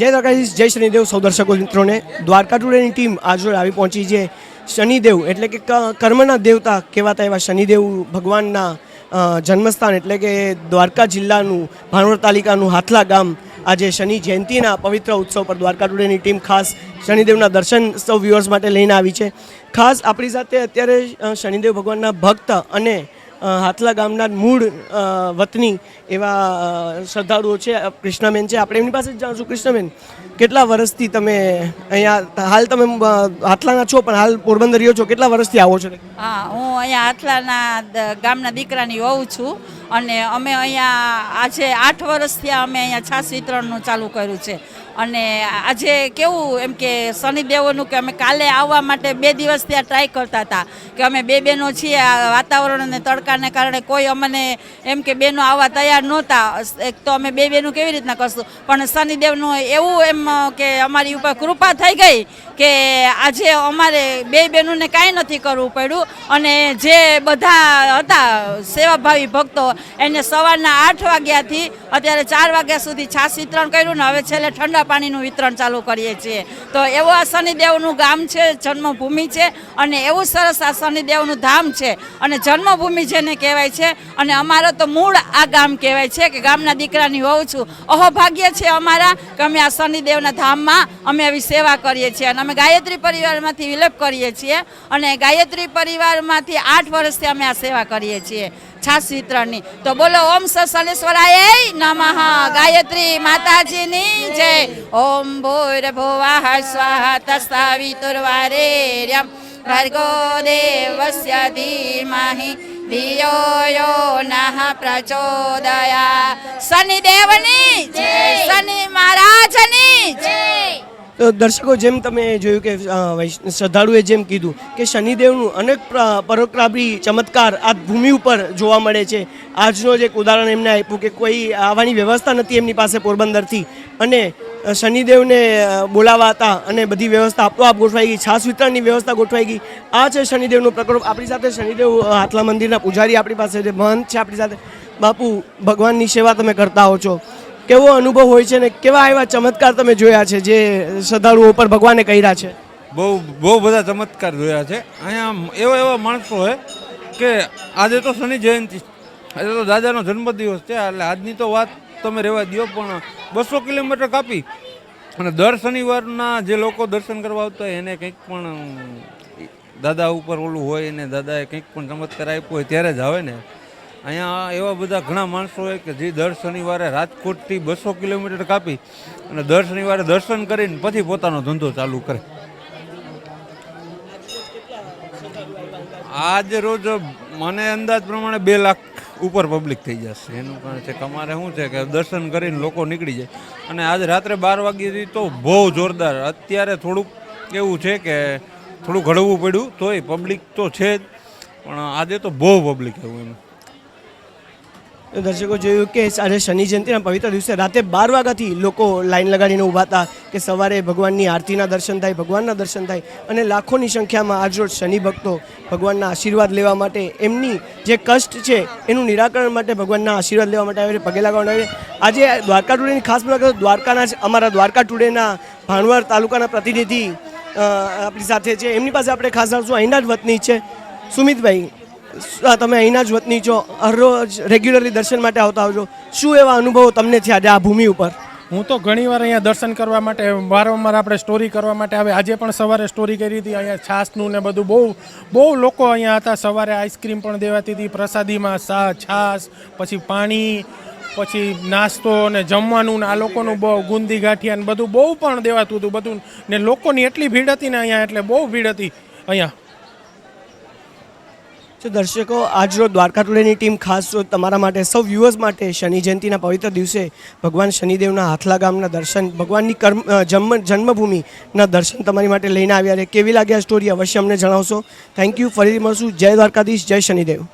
જય દ્વારકાધીશ, જય શનિદેવ, સૌ દર્શકો મિત્રોને. દ્વારકા ટુડેની ટીમ આજરોજ આવી પહોંચી છે શનિદેવ, એટલે કે કર્મના દેવતા કહેવાતા એવા શનિદેવ ભગવાનના જન્મસ્થાન, એટલે કે દ્વારકા જિલ્લાનું, ભાણવડ તાલુકાનું હાથલા ગામ આજે શનિ જયંતિના પવિત્ર ઉત્સવ પર દ્વારકા ટુડેની ટીમ ખાસ શનિદેવના દર્શન સૌ વ્યુઅર્સ માટે લઈને આવી છે. ખાસ આપણી સાથે અત્યારે શનિદેવ ભગવાનના ભક્ત અને હાથલા ગામના મૂળ વતની એવા શ્રદ્ધાળુઓ છે કૃષ્ણબેન છે. આપણે એમની પાસે જ જાણશું કૃષ્ણબેન કેટલા વર્ષથી તમે અહીંયા, હાલ તમે હાથલાના છો, પણ હાલ પોરબંદર રહ્યો છો. કેટલા વર્ષથી આવો છો? હા, હું અહીંયા હાથલાના ગામના દીકરાની હોઉં છું. અને અમે અહીંયા, આજે આઠ વર્ષથી અમે અહીંયા છાસ વિતરણનું ચાલુ કર્યું છે. અને આજે કેવું એમ કે શનિદેવોનું કે અમે કાલે આવવા માટે બે દિવસ ત્યાં ટ્રાય કરતા હતા. કે અમે બે બહેનો છીએ, આ વાતાવરણ અને તડકાને કારણે કોઈ અમને એમ કે બહેનો આવવા તૈયાર નહોતા. એક તો અમે બે બહેનો કેવી રીતના કરશું? પણ શનિદેવનું એવું એમ કે અમારી ઉપર કૃપા થઈ ગઈ કે આજે અમારે બે બહેનોને કાંઈ નથી કરવું પડ્યું. અને જે બધા હતા સેવાભાવી ભક્તો, એને સવારના આઠ વાગ્યાથી, અત્યારે ચાર વાગ્યા સુધી છાશ વિતરણ કર્યું ને હવે છેલ્લે ઠંડા પાણીનું વિતરણ ચાલુ કરીએ છીએ. તો એવું આ શનિદેવનું ગામ છે, જન્મભૂમિ છે અને એવું સરસ આ શનિદેવનું ધામ છે. અને જન્મભૂમિ જેને કહેવાય છે અને અમારો તો મૂળ આ ગામ કહેવાય છે કે ગામના દીકરાની હોઉં છું. અહોભાગ્ય છે અમારા કે અમે આ શનિદેવના ધામમાં અમે આવી સેવા કરીએ છીએ અને અમે ગાયત્રી પરિવારમાંથી વિલેપ કરીએ છીએ. અને ગાયત્રી પરિવારમાંથી આઠ વર્ષથી અમે આ સેવા કરીએ છીએ. છાસ વિતરણની તો બોલો ઓમ સસલેશ્વરાય નમઃ. ગાયત્રી માતાજીની જય. ઓમ ભૂર ભુવઃ સ્વાહા તસ્તાવિતુર્વારેર્યમ ભર્ગો દેવસ્ય ધીમહિ. ધિયો યો નઃ પ્રચોદયા શનિદેવની જય શનિ મહારાજની જય દર્શકો, જેમ તમે જોયું કે શ્રદ્ધાળુએ જેમ કીધું કે શનિદેવનું અનેક પ્ર- પરોપકારી ચમત્કાર આ ભૂમિ ઉપર જોવા મળે છે. આજનો જ એક ઉદાહરણ એમને આપ્યું કે કોઈ આવવાની વ્યવસ્થા નથી એમની પાસે પોરબંદરથી. અને શનિદેવને બોલાવા હતા અને બધી વ્યવસ્થા આપોઆપ ગોઠવાઈ ગઈ, છાસ વિતરણની વ્યવસ્થા ગોઠવાઈ ગઈ. આ છે શનિદેવનો પ્રકોપ. આપણી સાથે શનિદેવ હાથલા મંદિરના પૂજારી આપણી પાસે જે મહંત છે આપણી સાથે. બાપુ, ભગવાનની સેવા તમે કરતા હો છો. કેવો અનુભવ હોય છે ને કેવા એવા ચમત્કાર તમે જોયા છે જે શ્રદ્ધાળુઓ પર ભગવાને કર્યા છે? બહુ બહુ બધા ચમત્કાર જોયા છે. અહીંયા એવા એવા માણસો હોય કે આજે તો શનિ જયંતિ. આજે તો દાદાનો જન્મદિવસ છે, એટલે આજની તો વાત તમે રહેવા દો પણ બસો કિલોમીટર કાપી. અને દર શનિવારના જે લોકો દર્શન કરવા આવતા હોય, એને કંઈક પણ દાદા ઉપર ઓલું હોય અને દાદાએ કંઈક પણ ચમત્કાર આપ્યો હોય, ત્યારે જ આવે ને. અહીંયા એવા બધા ઘણા માણસો હોય કે જે દર શનિવારે રાજકોટથી બસો કિલોમીટર કાપી અને દર શનિવારે દર્શન કરીને પછી પોતાનો ધંધો ચાલુ કરે. આજે રોજ મને અંદાજ પ્રમાણે બે લાખ ઉપર પબ્લિક થઈ જશે. એનું કારણ છે કે અમારે શું છે કે દર્શન કરીને લોકો નીકળી જાય. અને આજે રાત્રે બાર વાગ્યાથી તો બહુ જોરદાર. અત્યારે થોડુંક એવું છે કે થોડું ઘડવું પડ્યું, તોય પબ્લિક તો છે જ. પણ આજે તો બહુ પબ્લિક એવું એમ. દર્શકો જોયું કે આજે શનિ જયંતિના પવિત્ર દિવસે રાતે બાર વાગ્યાથી લોકો લાઈન લગાડીને ઊભા હતા કે સવારે ભગવાનની આરતીના દર્શન થાય, ભગવાનના દર્શન થાય અને લાખોની સંખ્યામાં આજરોજ શનિ ભક્તો ભગવાનના આશીર્વાદ લેવા માટે એમની જે કષ્ટ છે એનું નિરાકરણ માટે ભગવાનના આશીર્વાદ લેવા માટે આવે પગે લગાવવાના આવે આજે દ્વારકા ટુડેની ખાસ મુલાકાત દ્વારકાના જ, અમારા દ્વારકા ટુડેના ભાણવડ તાલુકાના પ્રતિનિધિ આપણી સાથે છે. એમની પાસે આપણે ખાસ જાણશું, અહીંના જ વતની છે સુમિતભાઈ. તમે અહીંના જ વતની છો. હરરોજ રેગ્યુલરલી દર્શન માટે આવતા આવજો શું એવા અનુભવો તમને થયા આજે આ ભૂમિ ઉપર? હું તો ઘણીવાર અહીંયા દર્શન કરવા માટે, વારંવાર આપણે સ્ટોરી કરવા માટે આવે. આજે પણ સવારે સ્ટોરી કરી હતી. અહીંયા છાસનું ને બધું બહુ બહુ લોકો અહીંયા હતા. સવારે આઈસ્ક્રીમ પણ દેવાતી હતી. પ્રસાદીમાં સા, છાસ, પછી પાણી, પછી નાસ્તો ને જમવાનું ને આ લોકોનું બહુ ગુંદી ગાંઠિયા ને બધું બહુ પણ દેવાતું હતું બધું. ને લોકોની એટલી ભીડ હતી ને અહીંયા, એટલે બહુ ભીડ હતી અહીંયા. તો દર્શકો, આજરોજ દ્વારકા ટુડેની ટીમ ખાસ જો તમારા માટે, સૌ વ્યુઅર્સ માટે શનિ જયંતિના પવિત્ર દિવસે ભગવાન શનિદેવના હાથલા ગામના દર્શન, ભગવાનની કર્મ જન્મ, જન્મભૂમિના દર્શન તમારી માટે લઈને આવ્યા છે. કેવી લાગ્યા સ્ટોરી અવશ્ય અમને જણાવશો. થેન્ક યુ ફરી મળશું. જય દ્વારકાધીશ, જય શનિદેવ.